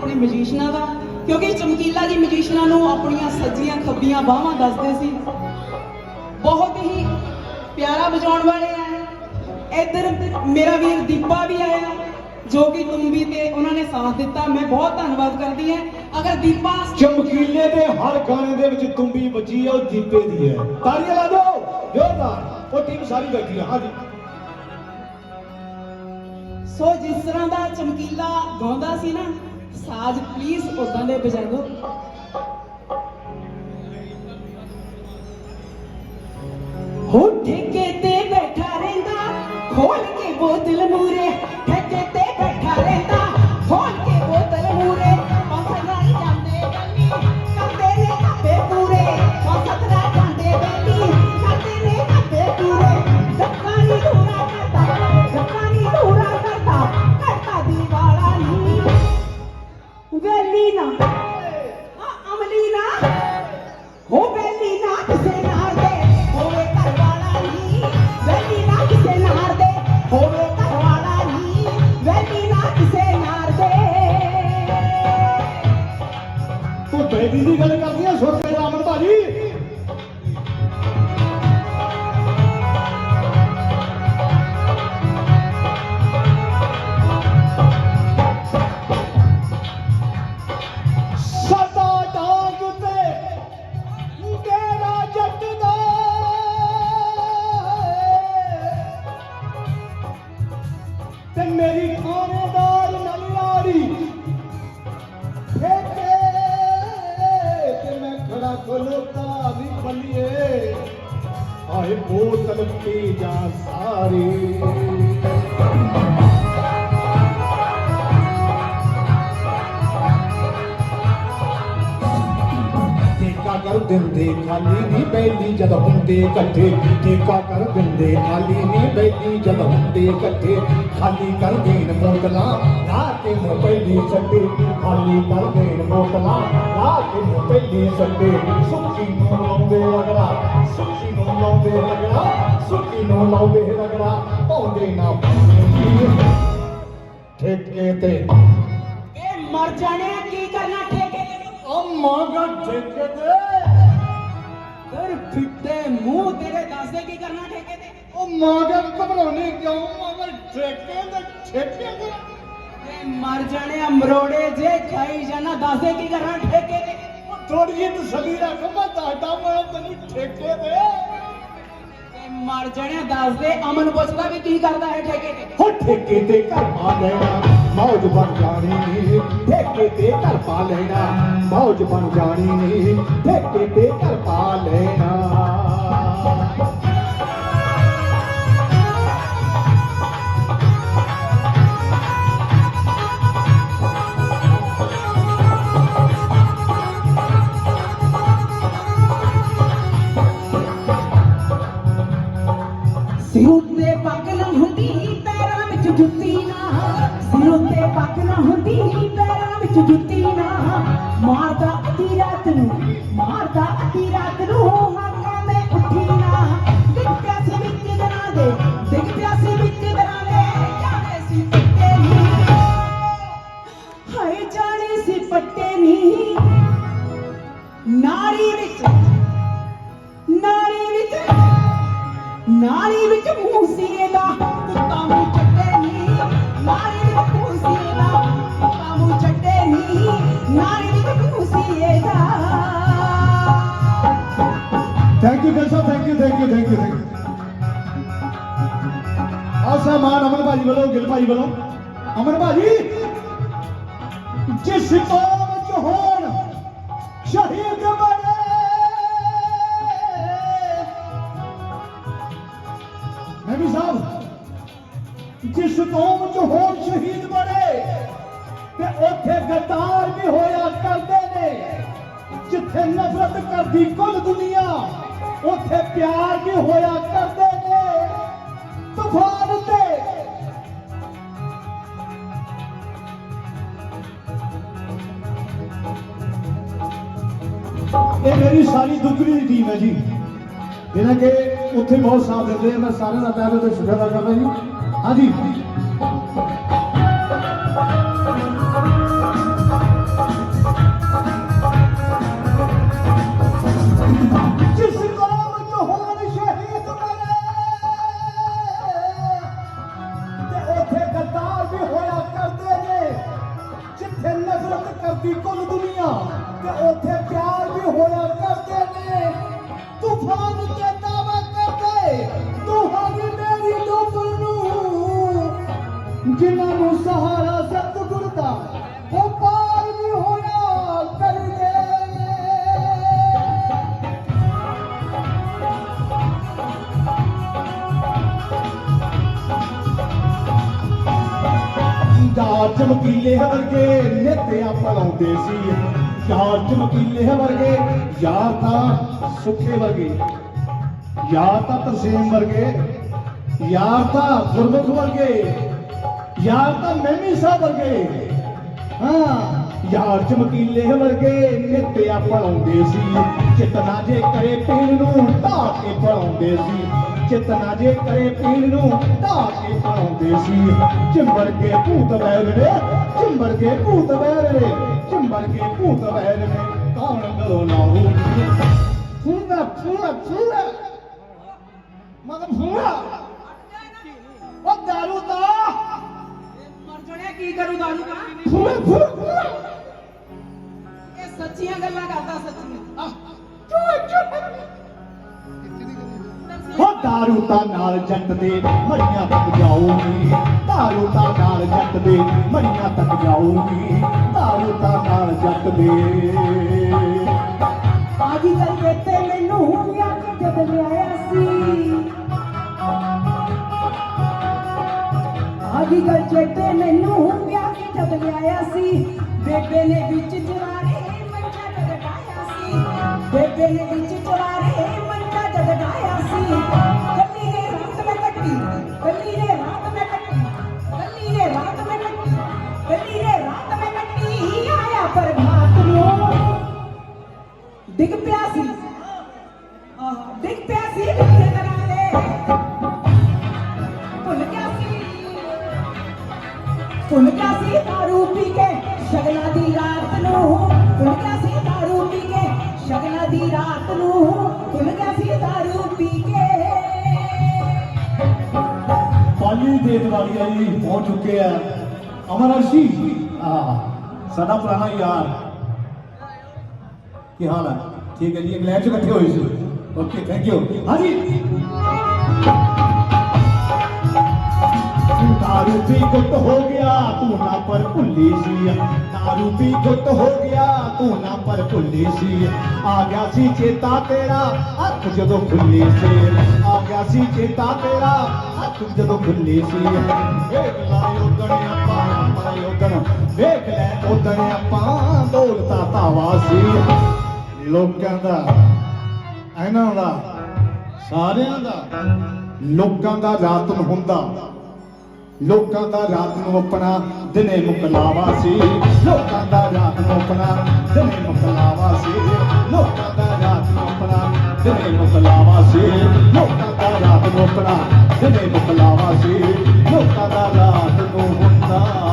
ਆਪਣੇ ਮਜੀਸ਼ਨਾਂ ਦਾ ਕਿਉਂਕਿ ਚਮਕੀਲਾ ਜੀ ਮਜੀਸ਼ਨਾਂ ਨੂੰ ਆਪਣੀਆਂ ਸੱਜੀਆਂ ਖੱਬੀਆਂ ਬਾਹਾਂ ਦੱਸਦੇ ਸੀ। ਬਹੁਤ ਹੀ ਪਿਆਰਾ ਵਜਾਉਣ ਵਾਲੇ ਆ ਇੱਧਰ ਮੇਰਾ ਵੀਰ ਦੀਪਾ ਵੀ ਆਇਆ ਜੋ ਕਿ ਤੁੰਬੀ ਤੇ ਉਹਨਾਂ ਨੇ ਸਾਥ ਦਿੱਤਾ। ਮੈਂ ਬਹੁਤ ਧੰਨਵਾਦ ਕਰਦੀ ਹਾਂ। ਅਗਰ ਦੀਪਾ ਚਮਕੀਲੇ ਦੇ ਹਰ ਗਾਣੇ ਦੇ ਵਿੱਚ ਤੁੰਬੀ ਵੱਜੀ ਹੈ ਉਹ ਦੀਪੇ ਦੀ ਹੈ। ਤਾੜੀਆਂ ਲਾ ਦਿਓ ਜ਼ੋਰਦਾਰ ਉਹ ਟੀਮ ਸਾਰੀ ਬੈਠੀ ਹੈ ਹਾਂਜੀ। ਸੋ ਜਿਸ ਤਰ੍ਹਾਂ ਦਾ ਚਮਕੀਲਾ ਗਾਉਂਦਾ ਸੀ ਨਾ ਸਾਜ਼ ਪਲੀਜ਼ ਉਦਾਂ ਦੇ ਵਜਾ ਬੇਬੀ ਦੀ ਗੱਲ ਕਰਦੀ ਆ ਸੁਣ ਮੇਰੀ ਖਾਨੇਦਾਰ ਨਾਲ ਯਾਰੀ ਤੇ ਮੈਂ ਖੜਾ ਖਲੋਤਾ ਵੀ ਬੱਲੀਏ ਆਏ ਬੋਤਲ ਪੀ ਜਾ ਸਾਰੀ। ਦਿੰਦੇ ਖਾਲੀ ਨਹੀਂ ਬੈਲੀ ਜਦ ਹੁੰਦੇ ਇਕੱਠੇ। ਠੇਕਾ ਕਰ ਦਿੰਦੇ ਖਾਲੀ ਨਹੀਂ ਬੈਲੀ ਜਦ ਹੁੰਦੇ ਇਕੱਠੇ। ਖਾਲੀ ਕਰ ਦੇਣ ਬੋਤਲਾਂ ਲਾ ਕੇ ਮੋਬੈਲੀ ਛੱਡੇ ਖਾਲੀ ਕਰ ਦੇਣ ਬੋਤਲਾਂ ਲਾ ਕੇ ਮੋਬੈਲੀ ਛੱਡੇ ਸੁੱਕੀ ਨੂੰ ਲਾਉਂਦੇ ਰਗੜਾ ਸੁੱਕੀ ਨੂੰ ਲਾਉਂਦੇ ਰਗੜਾ ਸੁੱਕੀ ਨੂੰ ਲਾਉਂਦੇ ਰਗੜਾ। ਪਾਉਂਦੇ ਨਾ ਠੇਕੇ ਤੇ। ਇਹ ਮਰ ਜਾਣੇ ਕੀ ਕਰਨਾ ਠੇਕੇ ਤੇ? ਅੰਮਾ ਦਾ ਠੇਕੇ ਤੇ। ਕਰ ਫਿੱਟੇ ਮੂੰਹ ਤੇਰੇ ਦੱਸਦੇ ਕੀ ਕਰਨਾ ਠੇਕੇ ਤੇ? ਉਹ ਮਾਗਰ ਘਬਰਾਉਣੀ ਕਿਉਂ? ਮਗਰ ਠੇਕੇ ਦੇ ਠੇਕੇ ਦੇ ਇਹ ਮਰ ਜਾਣੇ ਮਰੋੜੇ ਜੇ ਖਾਈ ਜਾਣਾ ਦੱਸਦੇ ਕੀ ਕਰਨਾ ਠੇਕੇ ਤੇ? ਥੋੜੀ ਜਿਹੀ ਤਸੱਲੀ ਰੱਖ ਮੈਂ ਦੱਸਦਾ ਮੈਂ ਤੈਨੂੰ ਠੇਕੇ ਦੇ ਇਹ ਮਰ ਜਾਣੇ ਦੱਸਦੇ ਅਮਨ ਪੁੱਛਦਾ ਵੀ ਕੀ ਕਰਦਾ ਹੈ ਠੇਕੇ ਤੇ? ਹੋ ਠੇਕੇ ਤੇ ਘਰ ਪਾ ਲੈਣਾ ਮੌਜ ਬਣ ਜਾਣੀ। ਠੇਕੇ ਤੇ ਘਰ ਪਾ ਲੈਣਾ ਮੌਜ ਬਣ ਜਾਣੀ ਨੀ। ਠੇਕੇ ਤੇ ਘਰ ਪਾ ਲੈਣਾ। ਪੱਟੇ ਨੀ। ਨਾਰੀ ਵਿੱਚ ਨਾਰੀ ਵਿੱਚ ਨਾਲੀ ਵਿੱਚ thank you ਗੈਸੋ thank you thank you thank you thank you ਆਸਾ ਮਾਨ ਅਮਨ ਭਾਜੀ ਵੱਲੋਂ, ਗਿਲ ਭਾਈ ਵੱਲੋਂ। ਅਮਨ ਭਾਜੀ, ਜਿਸ ਕੌਮ ਚ ਹੋਣ, ਸ਼ਹੀਦ ਬਣੇ। ਨਬੀ ਸਾਹਿਬ, ਜਿਸ ਕੌਮ ਚ ਹੋਣ, ਸ਼ਹੀਦ ਬਣੇ। ਤੇ ਉੱਥੇ ਗਦਾਰ ਵੀ ਹੋਇਆ ਕਰਦੇ ਨੇ, ਜਿੱਥੇ ਨਫ਼ਰਤ ਕਰਦੀ ਕੁੱਲ ਦੁਨੀਆ। ਉੱਥੇ ਪਿਆਰ ਵੀ ਹੋਇਆ ਕਰਦੇ ਨੇ। ਤੂਫਾਨ ਉੱਤੇ ਇਹ ਮੇਰੀ ਸਾਰੀ ਦੁਗਰੀ ਦੀ ਟੀਮ ਹੈ ਜੀ। ਜਿਹੜਾ ਕਿ ਉੱਥੇ ਬਹੁਤ ਸਾਥ ਦਿੰਦੇ ਆ, ਮੈਂ ਸਾਰਿਆਂ ਦਾ ਤਹਿ ਦਿਲ ਤੋਂ ਸ਼ੁਕਰ ਕਰਦਾ ਜੀ। ਹਾਂਜੀ। ਉੱਥੇ ਪਿਆਰ ਵੀ ਹੋਇਆ ਕਰਦੇ ਨੇ। ਤੂਫਾਨ ਤੇ ਦਾਵਾ ਕਰਦੇ। ਤੁਹਾਡੀ ਮੇਰੀ ਡੋਬਰ ਨੂੰ। ਜਿਨ੍ਹਾਂ ਨੂੰ ਸਹਾਰਾ ਸਤਿਗੁਰ ਦਾ ਉਹ ਪਾਰ ਵੀ ਹੋਇਆ ਕਰਦੇ ਨੇ। ਚਮਕੀਲੇ ਵਰਗੇ ਨਿੱਤਿਆ ਪਲਾਉਂਦੇ ਸੀ। ਯਾਰ ਚਮਕੀਲੇ ਵਰਗੇ ਯਾਰ ਤਾਂ ਸੁੱਖੇ ਵਰਗੇ ਯਾਰ ਤਾਂ ਤਰਸੀਮ ਵਰਗੇ ਯਾਰ ਤਾਂ ਗੁਰਮੁਖ ਵਰਗੇ ਯਾਰ ਤਾਂ ਮਹਿਮੀ ਸਾਹਿਬ ਵਰਗੇ। ਹਾਂ ਯਾਰ ਚਮਕੀਲੇ ਵਰਗੇ ਨਿੱਤਿਆ ਪਲਾਉਂਦੇ ਸੀ। ਚਿਤਨਾ ਜੇ ਕਰੇ ਪੀਣ ਨੂੰ ਢਾ ਕੇ ਪਲਾਉਂਦੇ ਸੀ। ਚਿਤਨਾ ਜੇ ਕਰੇ ਪੀਣ ਨੂੰ ਢਾ ਕੇ ਪਲਾਉਂਦੇ ਸੀ। ਚਿੰਬੜ ਕੇ ਭੂਤ ਬੈਰ ਨੇ ਚਿੰਬੜ ਕੇ ਭੂਤ ਬੈਰ ਨੇ ਚਿੰਬੜ ਕੇ ਭੂਤ ਬੈਰ ਨੇ ਕੌਣ ਗਲੋ ਲਾਹੂ? ਫੂਲਾ ਫੂਲਾ ਫੂਲਾ ਮਗਰ ਫੂਲਾ ਉਹ ਦਾਰੂ ਦਾ ਮਰ ਜਣਿਆ ਕੀ ਕਰੂ ਦਾਰੂ ਦਾ ਫੂਲਾ ਫੂਲਾ ਫੂਲਾ ਇਹ ਸੱਚੀਆਂ ਗੱਲਾਂ ਕਰਦਾ ਸੱਚੀਆਂ। ਹੋ ਦਾਰੂ ਤਾਂ ਨਾਲ ਜੱਟ ਦੇ ਮਰੀਆਂ ਤੱਕ ਜਾਊਗੀ। ਦਾਰੂ ਤਾਂ ਨਾਲ ਜੱਟ ਦੇ ਮਰੀਆਂ ਤੱਕ ਜਾਊਗੀ। ਦਾਰੂ ਤਾਂ ਨਾਲ ਜੱਟ ਦੇ ਆਜੀ ਗੱਲ ਤੇ ਮੈਨੂੰ ਵਿਆਹ ਜਦ ਲਿਆਇਆ ਸੀ। ਆਜੀ ਗੱਲ ਚੇਤੇ ਮੈਨੂੰ ਵਿਆਹ ਕੇ ਜਦ ਲਿਆਇਆ ਸੀ। ਬੇਬੇ ਨੇ ਵਿੱਚ ਜਵਾਰੇ ਮੰਜਾ ਜਗਾਇਆ ਸੀ। ਬੇਬੇ ਨੇ ਵਿੱਚ ਜਵਾਰੇ ਪਾਲੀ ਦੇ ਦਿਵਾਲੀ ਆਈ ਪਹੁੰਚ ਚੁੱਕੇ ਆ। ਅਮਰ ਅਰਸ਼ੀ ਆ ਸਾਡਾ ਪੁਰਾਣਾ ਯਾਰ। ਕੀ ਹਾਲ ਹੈ ਠੀਕ ਹੈ ਜੀ, ਇੰਗਲੈਂਡ ਚ ਇਕੱਠੇ ਹੋਏ ਸੀ। ਓਕੇ ਥੈਂਕ ਯੂ ਹਾਂਜੀ। ਦਾਰੂ ਪੀ ਗੁੱਟ ਹੋ ਗਿਆ, ਤੂੰ ਨਾ ਪਰ ਭੁੱਲੀ ਸੀ। ਦਾਰੂ ਪੀ ਗੁੱਟ ਹੋ ਗਿਆ, ਤੂੰ ਨਾ ਪਰ ਭੁੱਲੀ ਸੀ। ਆ ਗਿਆ ਸੀ ਚੇਤਾ ਤੇਰਾ ਅੱਖ ਜਦੋਂ ਖੁੱਲੀ ਸੀ। ਆ ਗਿਆ ਸੀ ਚੇਤਾ ਤੇਰਾ ਜਦੋਂ ਖੁੱਲੀ ਸੀ, ਵੇਖ ਲਾਏ ਉਦਣ ਆਪਾਂ ਮਾਰੇ ਉਦਣ ਵੇਖ ਲੈ ਉਦਣ ਆਪਾਂ ਦੌਲਤਾ ਧਾਵਾ ਸੀ। ਲੋਕਾਂ ਦਾ, ਇਹਨਾਂ ਦਾ, ਸਾਰਿਆਂ ਦਾ, ਲੋਕਾਂ ਦਾ ਰਾਤ ਨੂੰ ਹੁੰਦਾ। ਲੋਕਾਂ ਦਾ ਰਾਤ ਨੂੰ ਆਪਣਾ ਦਿਨੇ ਮੁਕਲਾਵਾ ਸੀ। ਲੋਕਾਂ ਦਾ ਰਾਤ ਨੂੰ ਆਪਣਾ ਦਿਨੇ ਮੁਕਲਾਵਾ ਸੀ। ਲੋਕਾਂ ਦਾ ਰਾਤ ਨੂੰ ਆਪਣਾ ਦਿਨੇ ਮੁਕਲਾਵਾ ਸੀ। ਲੋਕਾਂ ਦਾ ਰਾਤ ਨੂੰ ਆਪਣਾ ਜਿਹੜੇ ਬਖਲਾਵਾ ਸੀ। ਲੋਕਾਂ ਦਾ ਰਾਤ ਨੂੰ ਹੁੰਦਾ